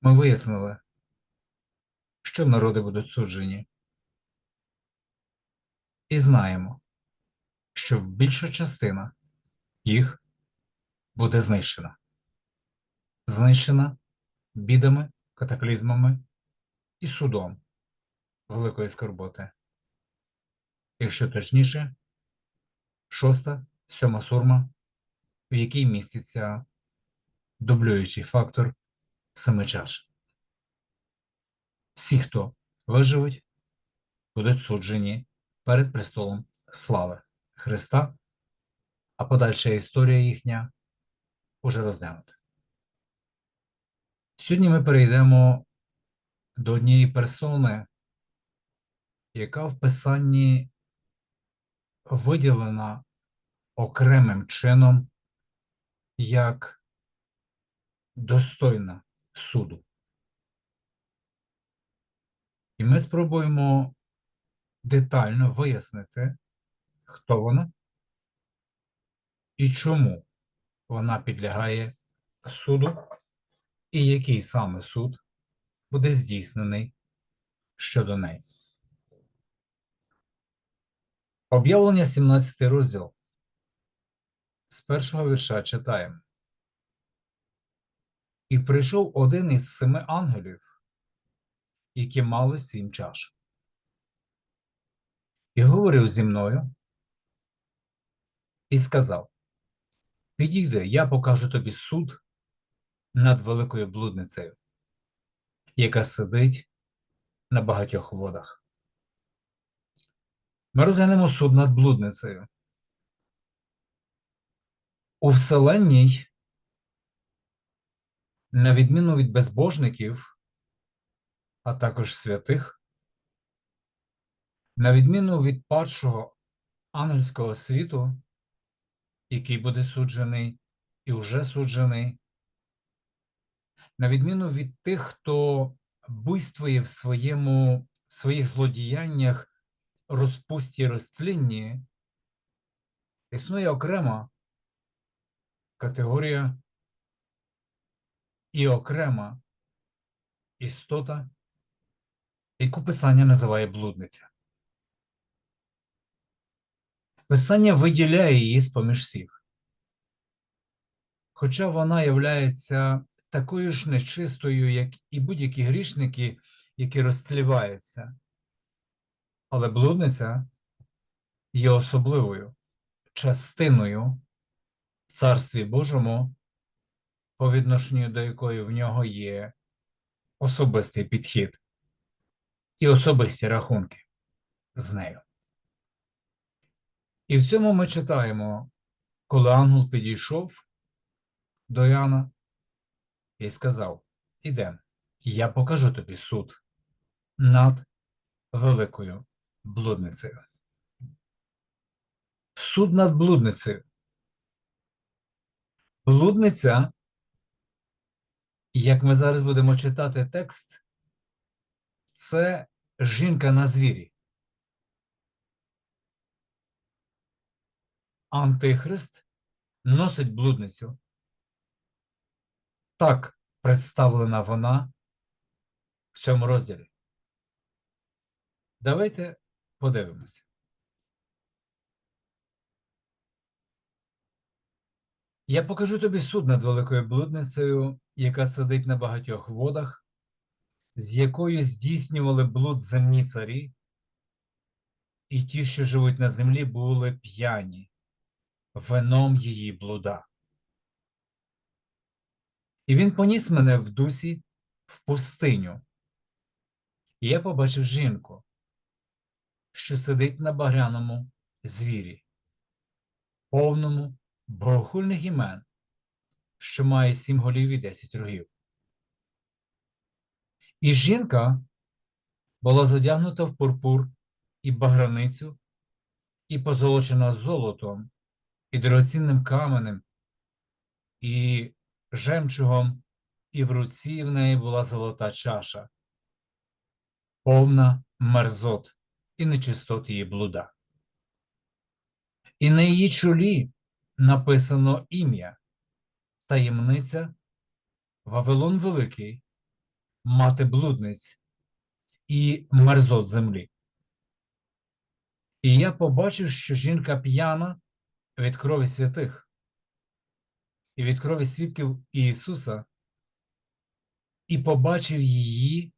Ми вияснили, що народи будуть суджені. І знаємо, що більша частина їх буде знищена. Знищена бідами, катаклізмами і судом великої скорботи. Якщо точніше, шоста, сьома сурма, в якій міститься дублюючий фактор семи чаш. Всі, хто виживуть, будуть суджені перед престолом слави Христа, а подальша історія їхня уже розглянута. Сьогодні ми перейдемо до однієї персони, яка в Писанні виділена окремим чином як достойна суду. І ми спробуємо детально вияснити, хто вона і чому вона підлягає суду, і який саме суд буде здійснений щодо неї. Об'явлення 17 розділ. З першого вірша читаємо. І прийшов один із семи ангелів, які мали сім чаш. І говорив зі мною і сказав: Підійди, я покажу тобі суд над великою блудницею, яка сидить на багатьох водах. Ми розглянемо суд над блудницею. У вселенній, на відміну від безбожників, а також святих, на відміну від падшого ангельського світу, який буде суджений і вже суджений, на відміну від тих, хто буйствує в своєму, своїх злодіяннях розпусті розтлінні, існує окрема категорія і окрема істота, яку Писання називає блудниця. Писання виділяє її з-поміж всіх. Хоча вона являється такою ж нечистою, як і будь-які грішники, які розтліваються. Але блудниця є особливою частиною в Царстві Божому, по відношенню до якої в нього є особистий підхід і особисті рахунки з нею. І в цьому ми читаємо, коли ангел підійшов до Яна і сказав: Ідем, я покажу тобі суд над великою блудницею. Суд над блудницею. Блудниця, як ми зараз будемо читати текст, це жінка на звірі. Антихрист носить блудницю. Так представлена вона в цьому розділі. Давайте подивимося. Я покажу тобі суд над великою блудницею, яка сидить на багатьох водах, з якою здійснювали блуд земні царі, і ті, що живуть на землі, були п'яні вином її блуда. І він поніс мене в дусі в пустиню, і я побачив жінку, що сидить на багряному звірі, повному богохульних імен, що має сім голів і десять рогів. І жінка була задягнута в пурпур і баграницю, і позолочена золотом, і дорогоцінним каменем, і жемчугом, і в руці в неї була золота чаша, повна мерзот і нечистот її блуда. І на її чолі написано ім'я, таємниця Вавилон Великий мати блудниць і мерзот землі. І я побачив, що жінка п'яна від крові святих і від крові свідків Ісуса, і побачив її,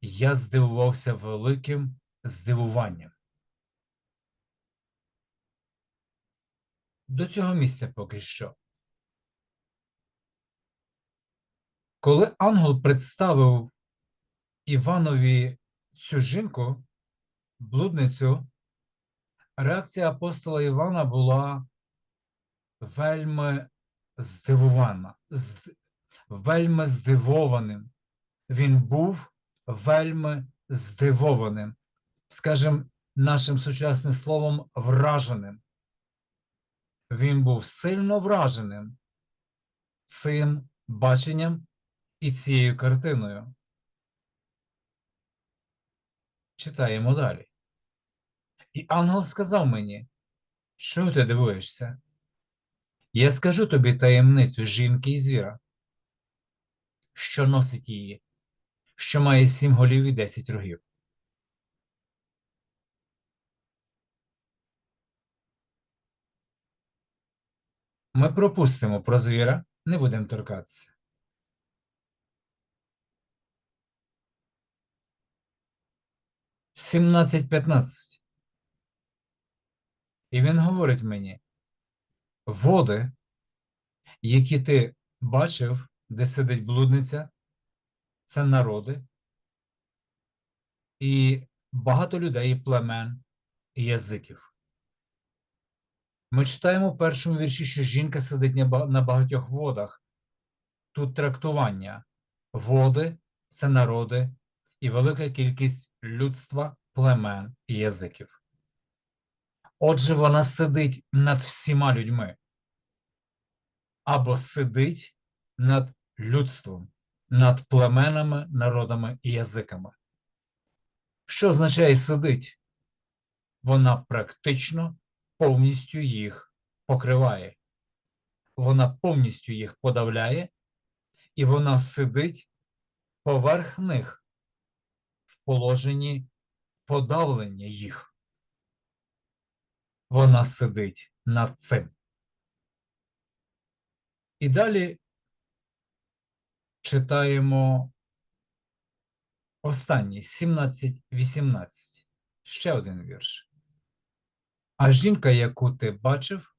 я здивувався великим здивуванням. До цього місця поки що. Коли ангел представив Іванові цю жінку, блудницю, реакція апостола Івана була вельми здивована, вельми здивованим. Він був вельми здивованим, скажімо, нашим сучасним словом, враженим. Він був сильно враженим цим баченням і цією картиною. Читаємо далі. І ангел сказав мені, що ти дивуєшся? Я скажу тобі таємницю жінки і звіра, що носить її, що має сім голів і десять рогів. Ми пропустимо про звіра, не будемо торкатися. Сімнадцять п'ятнадцять. І він говорить мені: води, які ти бачив, де сидить блудниця, це народи, і багато людей, племен, і язиків. Ми читаємо в першому вірші, що жінка сидить на багатьох водах. Тут трактування. Води це народи і велика кількість людства, племен і язиків. Отже, вона сидить над всіма людьми або сидить над людством, над племенами, народами і язиками. Що означає сидить? Вона практично повністю їх покриває. Вона повністю їх подавляє, і вона сидить поверх них положенні подавлення їх. Вона сидить над цим. І далі читаємо останній 17-18. Ще один вірш. А жінка, яку ти бачив,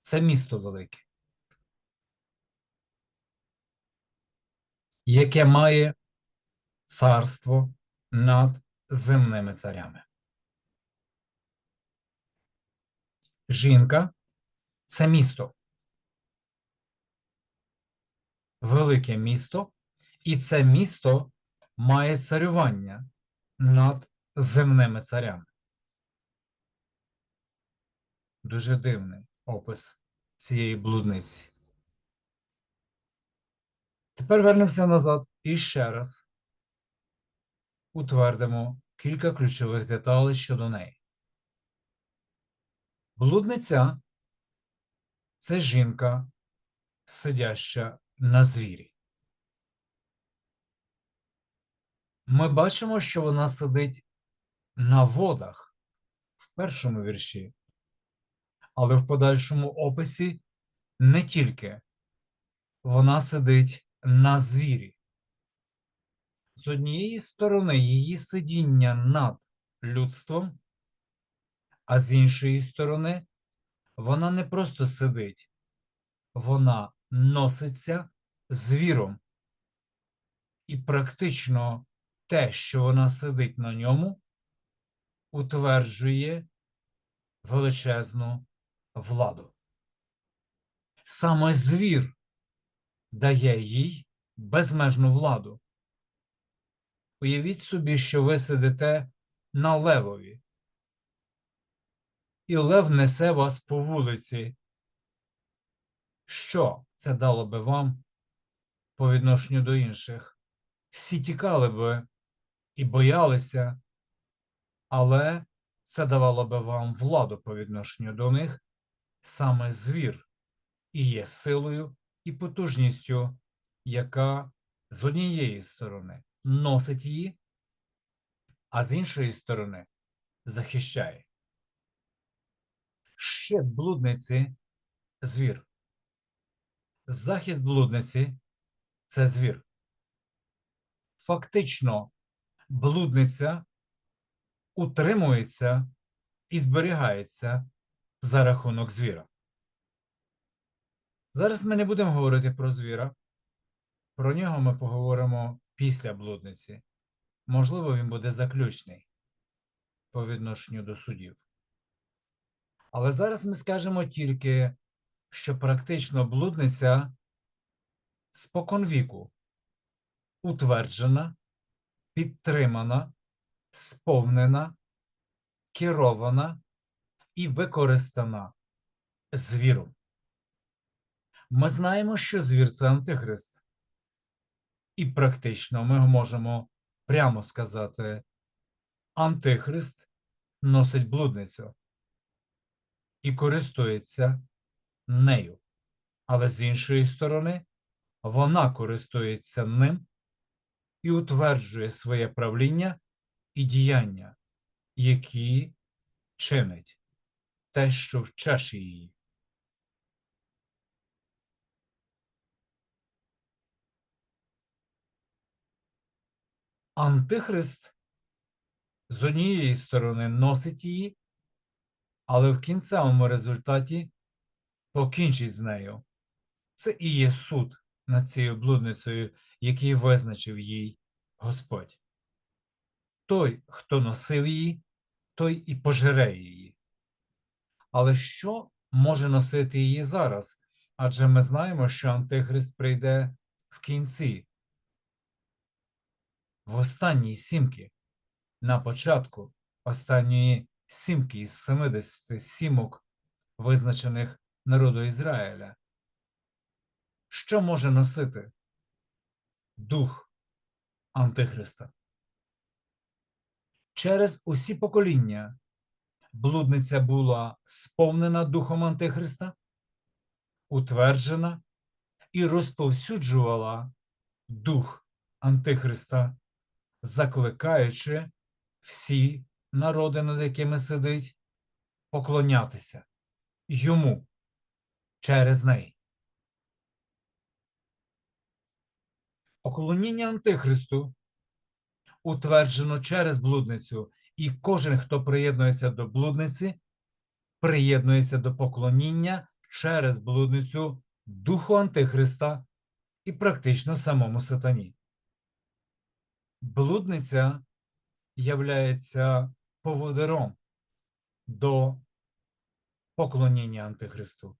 це місто велике, яке має царство над земними царями. Жінка це місто. Велике місто, і це місто має царювання над земними царями. Дуже дивний опис цієї блудниці. Тепер вернемося назад і ще раз утвердимо кілька ключових деталей щодо неї. Блудниця це жінка, сидяща на звірі. Ми бачимо, що вона сидить на водах в першому вірші, але в подальшому описі не тільки вона сидить на звірі. З однієї сторони, її сидіння над людством, а з іншої сторони, вона не просто сидить, вона носиться звіром. І практично те, що вона сидить на ньому, утверджує величезну владу. Саме звір дає їй безмежну владу. Уявіть собі, що ви сидите на левові, і лев несе вас по вулиці. Що це дало би вам по відношенню до інших? Всі тікали би і боялися, але це давало би вам владу по відношенню до них, саме звір і є силою і потужністю, яка з однієї сторони носить її, а з іншої сторони захищає. Ще блудниці звір. Захист блудниці це звір. Фактично, блудниця утримується і зберігається за рахунок звіра. Зараз ми не будемо говорити про звіра. Про нього ми поговоримо після блудниці. Можливо, він буде заключний по відношенню до судів. Але зараз ми скажемо тільки, що практично блудниця споконвіку утверджена, підтримана, сповнена, керована і використана звіром. Ми знаємо, що звір це антихрист. І практично ми можемо прямо сказати: Антихрист носить блудницю і користується нею. Але з іншої сторони, вона користується ним і утверджує своє правління і діяння, які чинить те, що в її. Антихрист з однієї сторони носить її, але в кінцевому результаті покінчить з нею. Це і є суд над цією блудницею, який визначив їй Господь. Той, хто носив її, той і пожере її. Але що може носити її зараз? Адже ми знаємо, що Антихрист прийде в кінці, в останній сімки, на початку останньої сімки із 70 сімок, визначених народу Ізраїля. Що може носити дух Антихриста? Через усі покоління блудниця була сповнена духом Антихриста, утверджена і розповсюджувала дух Антихриста, закликаючи всі народи, над якими сидить, поклонятися йому через неї. Поклоніння Антихристу утверджено через блудницю, і кожен, хто приєднується до блудниці, приєднується до поклоніння через блудницю Духу Антихриста і практично самому сатані. Блудниця являється поводиром до поклоніння Антихристу,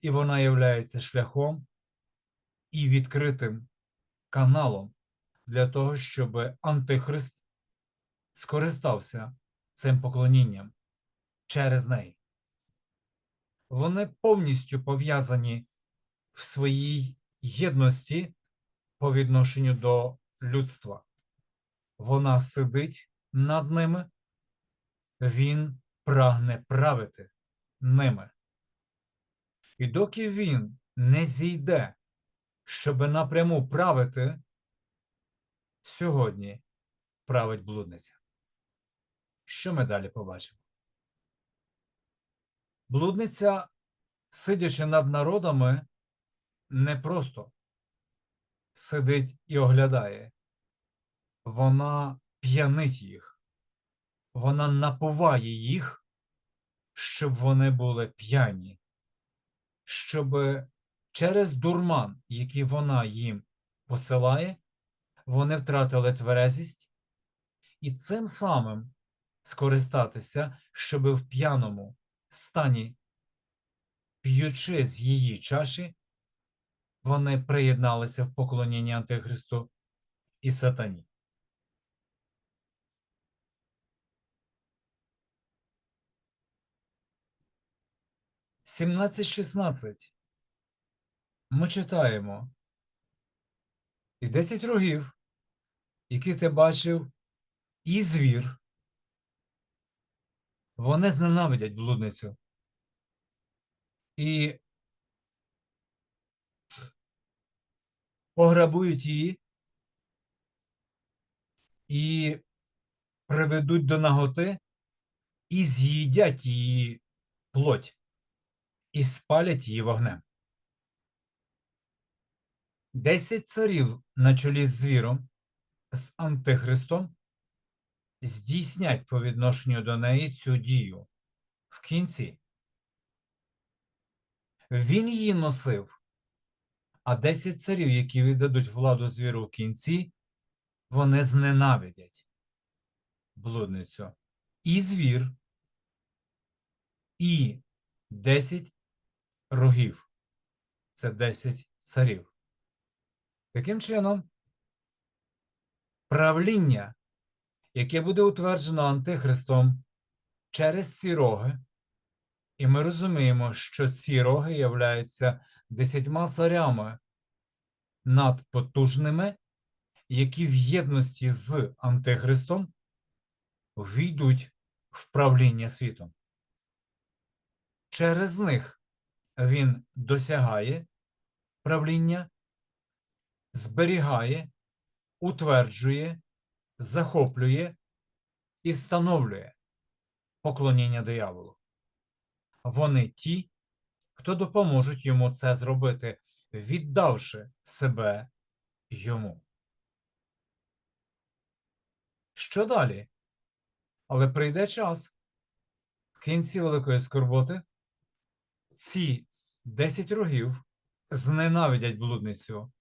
і вона являється шляхом і відкритим каналом для того, щоб Антихрист скористався цим поклонінням через неї. Вони повністю пов'язані в своїй єдності по відношенню до людства. Вона сидить над ними, він прагне правити ними. І доки він не зійде, щоб напряму правити, сьогодні править блудниця. Що ми далі побачимо? Блудниця, сидячи над народами, не просто сидить і оглядає, вона п'янить їх, вона напуває їх, щоб вони були п'яні, щоб через дурман, який вона їм посилає, вони втратили тверезість і цим самим скористатися, щоб в п'яному стані, п'ючи з її чаші, вони приєдналися в поклонінні Антихристу і сатані. Сімнадцять шістнадцять. Ми читаємо. І десять рогів, які ти бачив, і звір, вони зненавидять блудницю. І пограбують її і приведуть до наготи і з'їдять її плоть, і спалять її вогнем. Десять царів на чолі з звіром, з Антихристом, здійснять по відношенню до неї цю дію в кінці. Він її носив, а десять царів, які віддадуть владу звіру в кінці, вони зненавидять блудницю. І звір, і десять рогів. Це десять царів. Таким чином, правління, яке буде утверджено Антихристом через ці роги, і ми розуміємо, що ці роги являються десятьма царями надпотужними, які в єдності з Антихристом війдуть в правління світом. Через них він досягає правління, зберігає, утверджує, захоплює і встановлює поклоніння дияволу. Вони ті, хто допоможуть йому це зробити, віддавши себе йому. Що далі? Але прийде час в кінці великої скорботи ці десять рогів зненавидять блудницю,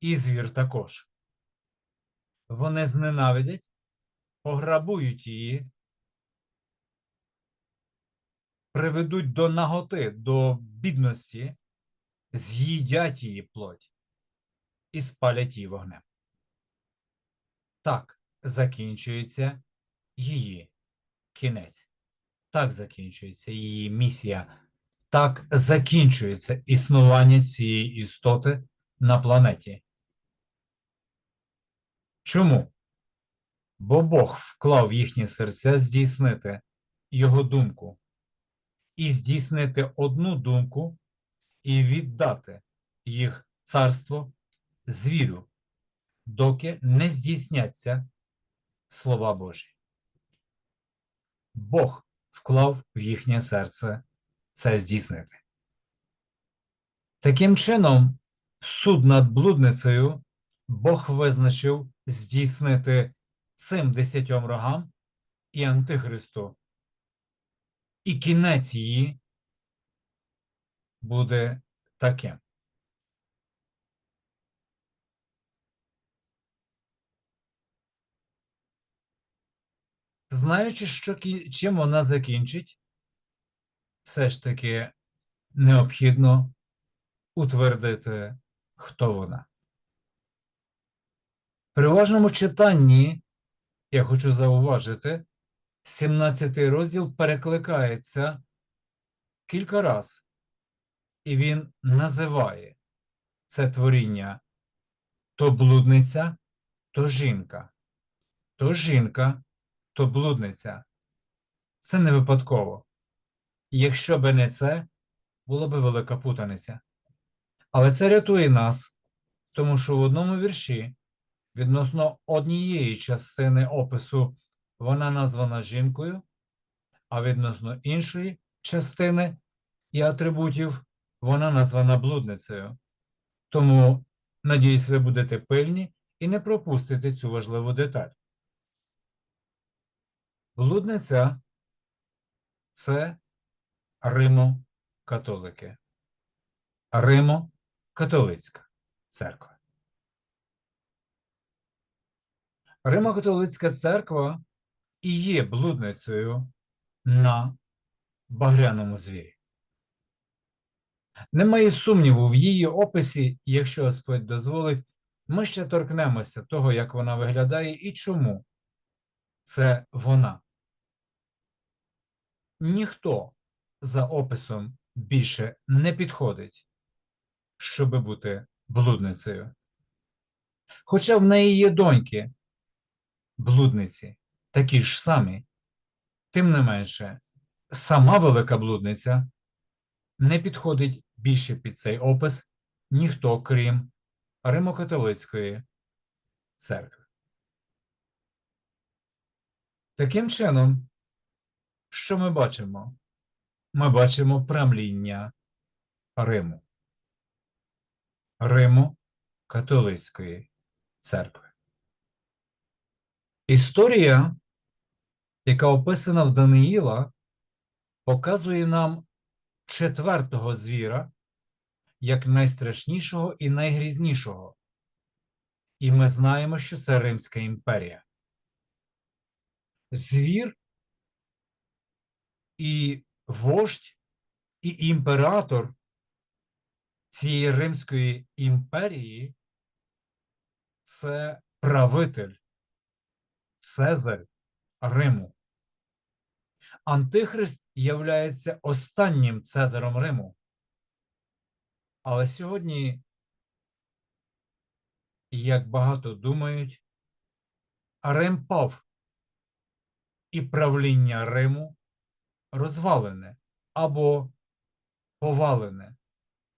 і звір також. Вони зненавидять, пограбують її, приведуть до наготи, до бідності, з'їдять її плоть і спалять її вогнем. Так закінчується її кінець. Так закінчується її місія. Так закінчується існування цієї істоти на планеті. Чому? Бо Бог вклав в їхні серця здійснити його думку і здійснити одну думку і віддати їх царство звірю, доки не здійсняться слова Божі. Бог вклав в їхнє серце це здійснити. Таким чином, суд над блудницею Бог визначив здійснити цим десятьом рогам і Антихристу. І кінець її буде таким. Знаючи, що чим вона закінчить, все ж таки необхідно утвердити, хто вона. При уважному читанні я хочу зауважити, 17 розділ перекликається кілька раз, і він називає це творіння то блудниця, то жінка, то жінка, то блудниця. Це не випадково. Якщо би не це, була би велика путаниця. Але це рятує нас, тому що в одному вірші відносно однієї частини опису вона названа жінкою, а відносно іншої частини і атрибутів вона названа блудницею. Тому, надіюсь, ви будете пильні і не пропустите цю важливу деталь. Блудниця це Римо-католики. Римо-католицька церква. Римо-католицька церква і є блудницею на багряному звірі. Немає сумніву в її описі, якщо Господь дозволить, ми ще торкнемося того, як вона виглядає і чому це вона. Ніхто за описом більше не підходить, щоби бути блудницею. Хоча в неї є доньки, блудниці, такі ж самі, тим не менше, сама велика блудниця не підходить більше під цей опис ніхто, крім Римокатолицької церкви. Таким чином, що ми бачимо? Ми бачимо правління Риму. Риму католицької церкви. Історія, яка описана в Даниїла, показує нам четвертого звіра як найстрашнішого і найгрізнішого. І ми знаємо, що це Римська імперія. Звір і вождь, і імператор цієї Римської імперії це правитель, Цезарь Риму. Антихрист являється останнім Цезарем Риму. Але сьогодні, як багато думають, Рим пав, і правління Риму розвалене або повалене,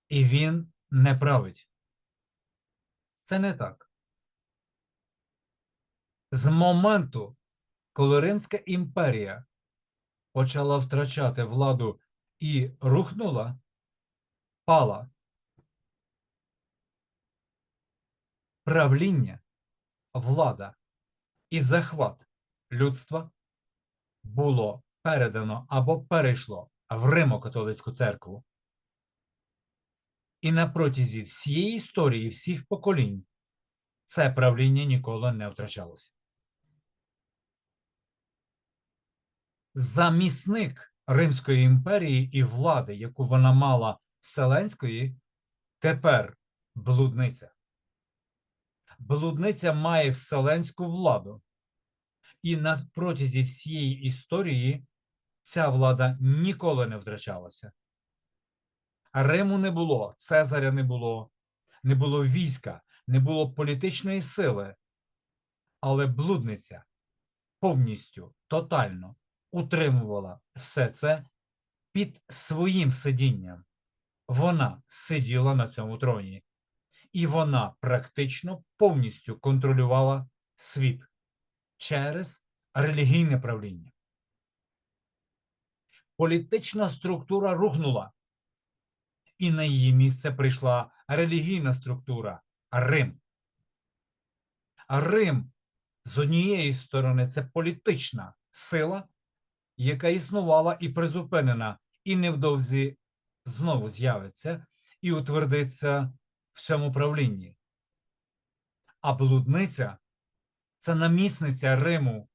і він не править. Це не так. З моменту, коли Римська імперія почала втрачати владу і рухнула, пала. Правління, влада і захват людства було передано або перейшло в Римо-католицьку церкву. І на протязі всієї історії, всіх поколінь, це правління ніколи не втрачалося. Замісник Римської імперії і влади, яку вона мала Вселенської, тепер блудниця. Блудниця має вселенську владу, і на протязі всієї історії ця влада ніколи не втрачалася. Риму не було, Цезаря не було, не було війська, не було політичної сили, але блудниця повністю тотально утримувала все це під своїм сидінням. Вона сиділа на цьому троні, і вона практично повністю контролювала світ через релігійне правління. Політична структура рухнула, і на її місце прийшла релігійна структура Рим. Рим з однієї сторони це політична сила, яка існувала і призупинена, і невдовзі знову з'явиться і утвердиться в цьому правлінні. А блудниця це намісниця Риму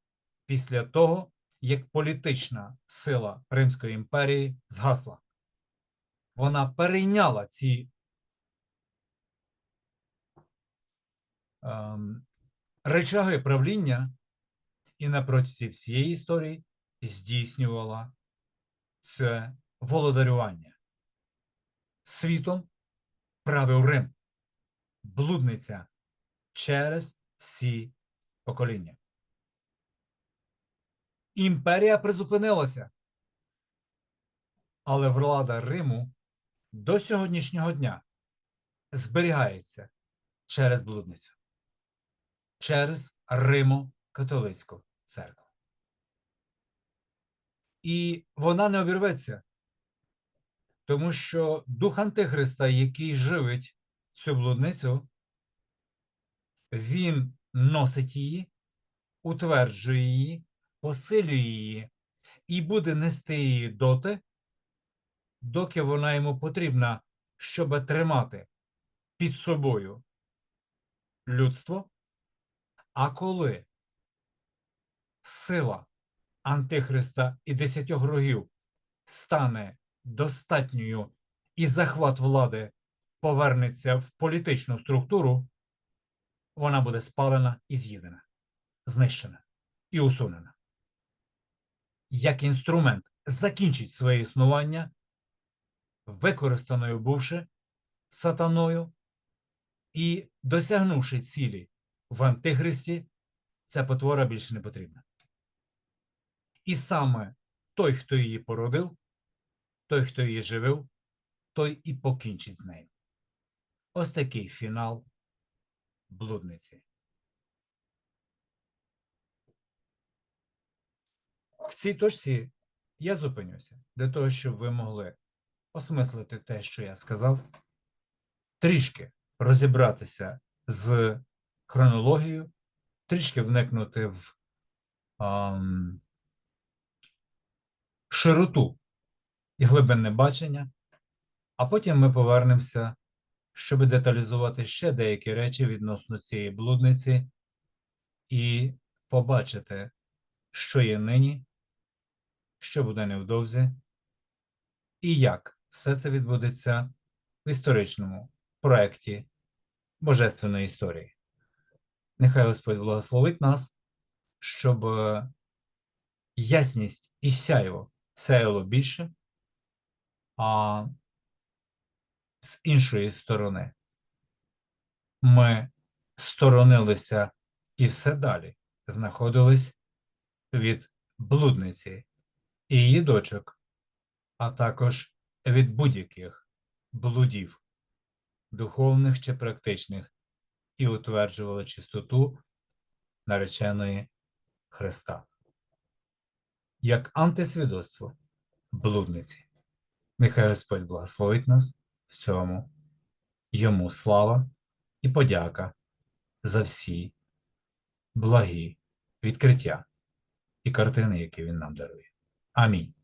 після того, як політична сила Римської імперії згасла. Вона перейняла ці ем, речаги правління і на протязі всієї історії здійснювала це володарювання. Світом правив Рим, блудниця через всі покоління. Імперія призупинилася, але влада Риму до сьогоднішнього дня зберігається через блудницю, через Римо-католицьку церкву. І вона не обірветься, тому що дух Антихриста, який живить цю блудницю, він носить її, утверджує її, посилює її і буде нести її доти, доки вона йому потрібна, щоб тримати під собою людство. А коли сила Антихриста і десятьох рогів стане достатньою і захват влади повернеться в політичну структуру, вона буде спалена і з'їдена, знищена і усунена. Як інструмент закінчить своє існування, використаною бувши сатаною і досягнувши цілі в Антихристі, ця потвора більше не потрібна. І саме той, хто її породив, той, хто її живив, той і покінчить з нею. Ось такий фінал блудниці. В цій точці я зупинюся для того, щоб ви могли осмислити те, що я сказав, трішки розібратися з хронологією, трішки вникнути в ам, широту і глибинне бачення, а потім ми повернемося, щоб деталізувати ще деякі речі відносно цієї блудниці і побачити, що є нині, що буде невдовзі, і як все це відбудеться в історичному проєкті Божественної історії. Нехай Господь благословить нас, щоб е, ясність і сяйво сяяло більше, а з іншої сторони ми сторонилися і все далі знаходились від блудниці і її дочок, а також від будь-яких блудів, духовних чи практичних, і утверджували чистоту нареченої Христа. Як антисвідоцтво блудниці. Нехай Господь благословить нас в цьому. Йому слава і подяка за всі благі відкриття і картини, які він нам дарує. Amém.